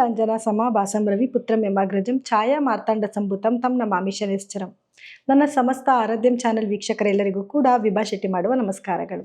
ನೀಲಾಂಜನ ಸಮಾಭಾಸಂ ರವಿ ಪುತ್ರಂ ಯಮಾಗ್ರಜಂ ಛಾಯಾ ಮಾರ್ತಾಂಡ ಸಂಭುತಂ ತಂ ನಮಾಮಿ ಶನೇಶ್ಚರಂ ನನ್ನ ಸಮಸ್ತ ಆರಾಧ್ಯಂ ಚಾನೆಲ್ ವೀಕ್ಷಕರೆಲ್ಲರಿಗೂ ಕೂಡ ವಿಭಾ ಶೆಟ್ಟಿ ಮಾಡುವ ನಮಸ್ಕಾರಗಳು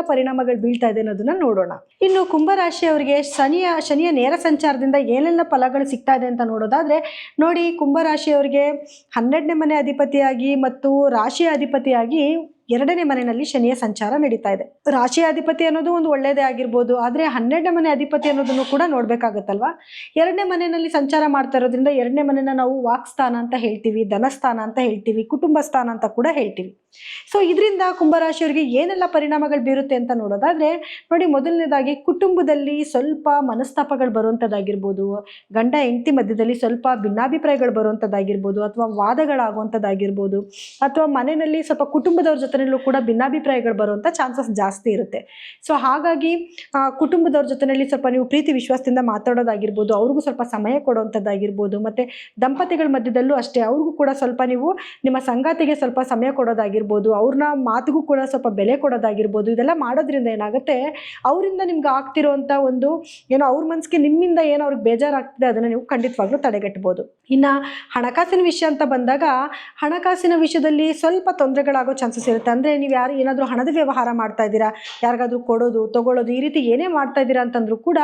ಪರಿಣಾಮಗಳು ಬೀಳ್ತಾ ಇದೆ ಅನ್ನೋದನ್ನ ನೋಡೋಣ. ಇನ್ನು ಕುಂಭರಾಶಿಯವರಿಗೆ ಶನಿಯ ಶನಿಯ ನೇರ ಸಂಚಾರದಿಂದ ಏನೆಲ್ಲ ಫಲಗಳು ಸಿಗ್ತಾ ಇದೆ ಅಂತ ನೋಡೋದಾದ್ರೆ, ನೋಡಿ ಕುಂಭರಾಶಿಯವರಿಗೆ ಹನ್ನೆರಡನೇ ಮನೆ ಅಧಿಪತಿಯಾಗಿ ಮತ್ತು ರಾಶಿಯ ಅಧಿಪತಿಯಾಗಿ ಎರಡನೇ ಮನೆಯಲ್ಲಿ ಶನಿಯ ಸಂಚಾರ ನಡೀತಾ ಇದೆ. ರಾಶಿ ಅಧಿಪತಿ ಅನ್ನೋದು ಒಂದು ಒಳ್ಳೆಯದೇ ಆಗಿರ್ಬೋದು, ಆದರೆ ಹನ್ನೆರಡನೇ ಮನೆ ಅಧಿಪತಿ ಅನ್ನೋದನ್ನು ಕೂಡ ನೋಡ್ಬೇಕಾಗತ್ತಲ್ವಾ? ಎರಡನೇ ಮನೆಯಲ್ಲಿ ಸಂಚಾರ ಮಾಡ್ತಾ ಇರೋದ್ರಿಂದ ಎರಡನೇ ಮನೆನ ನಾವು ವಾಕ್ಸ್ಥಾನ ಅಂತ ಹೇಳ್ತೀವಿ ಧನಸ್ಥಾನ ಅಂತ ಹೇಳ್ತೀವಿ, ಕುಟುಂಬ ಸ್ಥಾನ ಅಂತ ಕೂಡ ಹೇಳ್ತೀವಿ. ಸೊ ಇದರಿಂದ ಕುಂಭರಾಶಿಯವರಿಗೆ ಏನೆಲ್ಲ ಪರಿಣಾಮಗಳು ಬೀರುತ್ತೆ ಅಂತ ನೋಡೋದಾದ್ರೆ, ನೋಡಿ ಮೊದಲನೇದಾಗಿ ಕುಟುಂಬದಲ್ಲಿ ಸ್ವಲ್ಪ ಮನಸ್ತಾಪಗಳು ಬರುವಂಥದ್ದಾಗಿರ್ಬೋದು ಗಂಡ ಹೆಂಡತಿ ಮಧ್ಯದಲ್ಲಿ ಸ್ವಲ್ಪ ಭಿನ್ನಾಭಿಪ್ರಾಯಗಳು ಬರುವಂಥದ್ದಾಗಿರ್ಬೋದು ಅಥವಾ ವಾದಗಳಾಗುವಂಥದ್ದಾಗಿರ್ಬೋದು ಅಥವಾ ಮನೆಯಲ್ಲಿ ಸ್ವಲ್ಪ ಕುಟುಂಬದವ್ರ ಜೊತೆನಲ್ಲೂ ಕೂಡ ಭಿನ್ನಾಭಿಪ್ರಾಯಗಳು ಬರುವಂಥ ಚಾನ್ಸಸ್ ಜಾಸ್ತಿ ಇರುತ್ತೆ. ಸೊ ಹಾಗಾಗಿ ಕುಟುಂಬದವ್ರ ಜೊತೆಯಲ್ಲಿ ಸ್ವಲ್ಪ ನೀವು ಪ್ರೀತಿ ವಿಶ್ವಾಸದಿಂದ ಮಾತಾಡೋದಾಗಿರ್ಬೋದು, ಅವ್ರಿಗೂ ಸ್ವಲ್ಪ ಸಮಯ ಕೊಡುವಂಥದ್ದಾಗಿರ್ಬೋದು, ಮತ್ತು ದಂಪತಿಗಳ ಮಧ್ಯದಲ್ಲೂ ಅಷ್ಟೇ, ಅವ್ರಿಗೂ ಕೂಡ ಸ್ವಲ್ಪ ನೀವು ನಿಮ್ಮ ಸಂಗಾತಿಗೆ ಸ್ವಲ್ಪ ಸಮಯ ಕೊಡೋದಾಗಿರ್ಬೋದು, ಅವ್ರನ್ನ ಮಾತಿಗೂ ಕೂಡ ಸ್ವಲ್ಪ ಬೆಲೆ ಕೊಡೋದಾಗಿರ್ಬೋದು, ಇದೆಲ್ಲ ಮಾಡೋದ್ರಿಂದ ಏನಾಗುತ್ತೆ, ಅವರಿಂದ ನಿಮ್ಗೆ ಆಗ್ತಿರೋಂಥ ಒಂದು ಏನೋ ಅವ್ರ ಮನಸ್ಸಿಗೆ ನಿಮ್ಮಿಂದ ಏನೋ ಅವ್ರಿಗೆ ಬೇಜಾರಾಗ್ತಿದೆ, ಅದನ್ನು ನೀವು ಖಂಡಿತವಾಗ್ಲೂ ತಡೆಗಟ್ಟಬಹುದು ಇನ್ನು ಹಣಕಾಸಿನ ವಿಷಯ ಅಂತ ಬಂದಾಗ, ಹಣಕಾಸಿನ ವಿಷಯದಲ್ಲಿ ಸ್ವಲ್ಪ ತೊಂದರೆಗಳಾಗೋ ಚಾನ್ಸಸ್ ಇರುತ್ತೆ. ಅಂದರೆ ನೀವು ಯಾರು ಏನಾದರೂ ಹಣದ ವ್ಯವಹಾರ ಮಾಡ್ತಾ ಇದ್ದೀರಾ? ಯಾರಿಗಾದ್ರೂ ಕೊಡೋದು, ತಗೊಳ್ಳೋದು ಈ ರೀತಿ ಏನೇ ಮಾಡ್ತಾ ಇದ್ದೀರಾ ಅಂತಂದ್ರೂ ಕೂಡ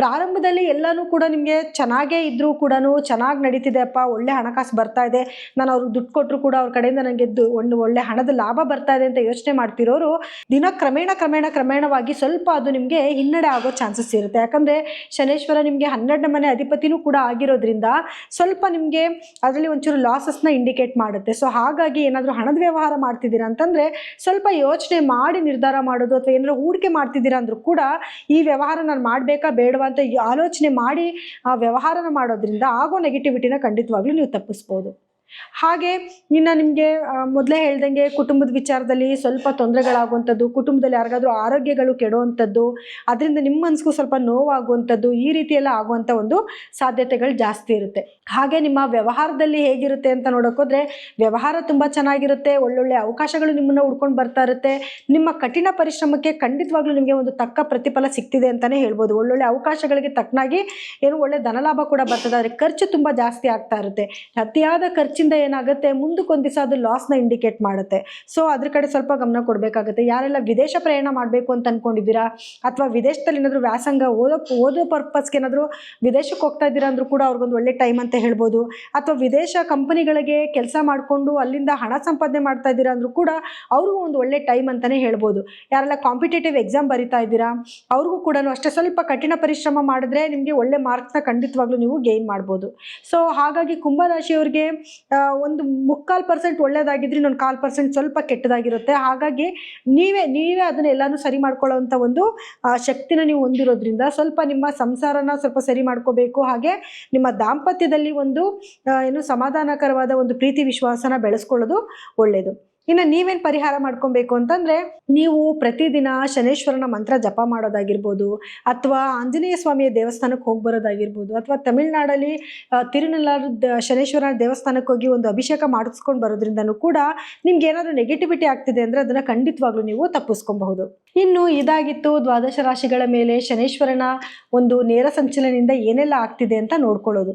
ಪ್ರಾರಂಭದಲ್ಲಿ ಎಲ್ಲನೂ ಕೂಡ ನಿಮಗೆ ಚೆನ್ನಾಗೇ ಇದ್ದರೂ ಕೂಡ ಚೆನ್ನಾಗಿ ನಡೀತಿದೆ ಅಪ್ಪ, ಒಳ್ಳೆ ಹಣಕಾಸು ಬರ್ತಾ ಇದೆ. ನಾನು ಅವ್ರಿಗೆ ದುಡ್ಡು ಕೊಟ್ಟರು ಕೂಡ ಅವ್ರ ಕಡೆಯಿಂದ ನನಗೆ ಒಂದು ಒಳ್ಳೆ ಹಣದ ಲಾಭ ಬರ್ತಾ ಇದೆ ಅಂತ ಯೋಚನೆ ಮಾಡ್ತಿರೋರು, ದಿನ ಕ್ರಮೇಣ ಕ್ರಮೇಣ ಕ್ರಮೇಣವಾಗಿ ಸ್ವಲ್ಪ ಅದು ನಿಮಗೆ ಹಿನ್ನಡೆ ಆಗೋ ಚಾನ್ಸಸ್ ಇರುತ್ತೆ. ಯಾಕಂದರೆ ಶನೇಶ್ವರ ನಿಮಗೆ ಹನ್ನೆರಡನೇ ಮನೆ ಅಧಿಪತಿನೂ ಕೂಡ ಆಗಿರೋದ್ರಿಂದ ಸ್ವಲ್ಪ ನಿಮಗೆ ಅದರಲ್ಲಿ ಒಂಚೂರು ಲಾಸಸ್ನ ಇಂಡಿಕೇಟ್ ಮಾಡುತ್ತೆ. ಸೊ ಹಾಗಾಗಿ ಏನಾದರೂ ಹಣದ ವ್ಯವಹಾರ ಮಾಡ್ತಿದ್ದೀರಾ ಅಂತಂದರೆ ಸ್ವಲ್ಪ ಯೋಚನೆ ಮಾಡಿ ನಿರ್ಧಾರ ಮಾಡೋದು ಅಥವಾ ಏನಾದ್ರು ಹೂಡಿಕೆ ಮಾಡ್ತಿದ್ದೀರಾ ಅಂದರೂ ಕೂಡ ಈ ವ್ಯವಹಾರ ನಾನು ಮಾಡಬೇಕಾ ಬೇಡವಾ ಅಂತ ಆಲೋಚನೆ ಮಾಡಿ ಆ ವ್ಯವಹಾರನ ಮಾಡೋದ್ರಿಂದ ಆಗೋ ನೆಗೆಟಿವಿಟಿನ ಖಂಡಿತವಾಗ್ಲೂ ನೀವು ತಪ್ಪಿಸ್ಬೋದು. ಹಾಗೆ ಇನ್ನು ನಿಮಗೆ ಮೊದಲೇ ಹೇಳ್ದಂಗೆ ಕುಟುಂಬದ ವಿಚಾರದಲ್ಲಿ ಸ್ವಲ್ಪ ತೊಂದರೆಗಳಾಗುವಂಥದ್ದು, ಕುಟುಂಬದಲ್ಲಿ ಯಾರಿಗಾದ್ರೂ ಆರೋಗ್ಯಗಳು ಕೆಡುವಂಥದ್ದು, ಅದರಿಂದ ನಿಮ್ಮ ಮನಸ್ಸಿಗೂ ಸ್ವಲ್ಪ ನೋವಾಗುವಂಥದ್ದು, ಈ ರೀತಿ ಎಲ್ಲ ಆಗುವಂಥ ಒಂದು ಸಾಧ್ಯತೆಗಳು ಜಾಸ್ತಿ ಇರುತ್ತೆ. ಹಾಗೆ ನಿಮ್ಮ ವ್ಯವಹಾರದಲ್ಲಿ ಹೇಗಿರುತ್ತೆ ಅಂತ ನೋಡೋಕ್ಕೋದ್ರೆ ವ್ಯವಹಾರ ತುಂಬ ಚೆನ್ನಾಗಿರುತ್ತೆ, ಒಳ್ಳೊಳ್ಳೆ ಅವಕಾಶಗಳು ನಿಮ್ಮನ್ನು ಹುಡ್ಕೊಂಡು ಬರ್ತಾ ಇರುತ್ತೆ. ನಿಮ್ಮ ಕಠಿಣ ಪರಿಶ್ರಮಕ್ಕೆ ಖಂಡಿತವಾಗ್ಲೂ ನಿಮಗೆ ಒಂದು ತಕ್ಕ ಪ್ರತಿಫಲ ಸಿಗ್ತಿದೆ ಅಂತಲೇ ಹೇಳ್ಬೋದು. ಒಳ್ಳೊಳ್ಳೆ ಅವಕಾಶಗಳಿಗೆ ತಕ್ಕನಾಗಿ ಏನು ಒಳ್ಳೆ ಧನಲಾಭ ಕೂಡ ಬರ್ತದೆ ಆದರೆ ಖರ್ಚು ತುಂಬ ಜಾಸ್ತಿ ಆಗ್ತಾ ಇರುತ್ತೆ. ಅತಿಯಾದ ಖರ್ಚಿಂದ ಏನಾಗುತ್ತೆ? ಮುಂದಕ್ಕೊಂದು ದಿವಸ ಅದು ಲಾಸ್ನ ಇಂಡಿಕೇಟ್ ಮಾಡುತ್ತೆ. ಸೊ ಅದ್ರ ಕಡೆ ಸ್ವಲ್ಪ ಗಮನ ಕೊಡಬೇಕಾಗುತ್ತೆ. ಯಾರೆಲ್ಲ ವಿದೇಶ ಪ್ರಯಾಣ ಮಾಡಬೇಕು ಅಂತ ಅಂದ್ಕೊಂಡಿದ್ದೀರಾ ಅಥವಾ ವಿದೇಶದಲ್ಲಿ ಏನಾದರೂ ವ್ಯಾಸಂಗ ಓದೋ ಓದೋ ಪರ್ಪಸ್ಗೆ ಏನಾದರೂ ವಿದೇಶಕ್ಕೆ ಹೋಗ್ತಾ ಇದ್ದೀರಾ ಅಂದರೂ ಕೂಡ ಅವ್ರಿಗೊಂದು ಒಳ್ಳೆ ಟೈಮ್ ಅಂತ ಹೇಳ್ಬೋದು. ಅಥವಾ ವಿದೇಶ ಕಂಪನಿಗಳಿಗೆ ಕೆಲಸ ಮಾಡಿಕೊಂಡು ಅಲ್ಲಿಂದ ಹಣ ಸಂಪಾದನೆ ಮಾಡ್ತಾ ಇದ್ದೀರಾ ಅಂದರೂ ಕೂಡ ಅವ್ರಿಗೂ ಒಂದು ಒಳ್ಳೆ ಟೈಮ್ ಅಂತಲೇ ಹೇಳ್ಬೋದು. ಯಾರೆಲ್ಲ ಕಾಂಪಿಟೇಟಿವ್ ಎಕ್ಸಾಮ್ ಬರಿತಾ ಇದ್ದೀರಾ? ಅವ್ರಿಗೂ ಕೂಡ ಅಷ್ಟೇ ಸ್ವಲ್ಪ ಕಠಿಣ ಪರಿಶ್ರಮ ಮಾಡಿದ್ರೆ ನಿಮಗೆ ಒಳ್ಳೆ ಮಾರ್ಕ್ಸ್ನ ಖಂಡಿತವಾಗ್ಲೂ ನೀವು ಗೇನ್ ಮಾಡ್ಬೋದು. ಸೊ ಹಾಗಾಗಿ ಕುಂಭರಾಶಿಯವ್ರಿಗೆ ಒಂದು ಮುಕ್ಕಾಲು ಪರ್ಸೆಂಟ್ ಒಳ್ಳೇದಾಗಿದ್ರೆ ಇನ್ನೊಂದು ಕಾಲು ಪರ್ಸೆಂಟ್ ಸ್ವಲ್ಪ ಕೆಟ್ಟದಾಗಿರುತ್ತೆ. ಹಾಗಾಗಿ ನೀವೇ ನೀವೇ ಅದನ್ನ ಎಲ್ಲಾನು ಸರಿ ಮಾಡ್ಕೊಳ್ಳೋವಂಥ ಒಂದು ಶಕ್ತಿನ ನೀವು ಹೊಂದಿರೋದ್ರಿಂದ ಸ್ವಲ್ಪ ನಿಮ್ಮ ಸಂಸಾರನ ಸ್ವಲ್ಪ ಸರಿ ಮಾಡ್ಕೋಬೇಕು. ಹಾಗೆ ನಿಮ್ಮ ದಾಂಪತ್ಯದಲ್ಲಿ ಒಂದು ಏನು ಸಮಾಧಾನಕರವಾದ ಒಂದು ಪ್ರೀತಿ ವಿಶ್ವಾಸನ ಬೆಳೆಸ್ಕೊಳ್ಳೋದು ಒಳ್ಳೆಯದು ಇನ್ನು ನೀವೇನು ಪರಿಹಾರ ಮಾಡ್ಕೊಬೇಕು ಅಂತಂದರೆ ನೀವು ಪ್ರತಿದಿನ ಶನೇಶ್ವರನ ಮಂತ್ರ ಜಪ ಮಾಡೋದಾಗಿರ್ಬೋದು, ಅಥವಾ ಆಂಜನೇಯ ಸ್ವಾಮಿಯ ದೇವಸ್ಥಾನಕ್ಕೆ ಹೋಗಿ ಬರೋದಾಗಿರ್ಬೋದು, ಅಥವಾ ತಮಿಳ್ನಾಡಲ್ಲಿ ತಿರುನಲ್ಲಾರು ಶನೇಶ್ವರನ ದೇವಸ್ಥಾನಕ್ಕೆ ಹೋಗಿ ಒಂದು ಅಭಿಷೇಕ ಮಾಡಿಸ್ಕೊಂಡು ಬರೋದ್ರಿಂದನೂ ಕೂಡ ನಿಮ್ಗೆ ಏನಾದರೂ ನೆಗೆಟಿವಿಟಿ ಆಗ್ತಿದೆ ಅಂದರೆ ಅದನ್ನು ಖಂಡಿತವಾಗ್ಲೂ ನೀವು ತಪ್ಪಿಸ್ಕೊಬಹುದು. ಇನ್ನು ಇದಾಗಿತ್ತು ದ್ವಾದಶ ರಾಶಿಗಳ ಮೇಲೆ ಶನೇಶ್ವರನ ಒಂದು ನೇರ ಸಂಚಲನದಿಂದ ಏನೆಲ್ಲ ಆಗ್ತಿದೆ ಅಂತ ನೋಡ್ಕೊಳ್ಳೋದು.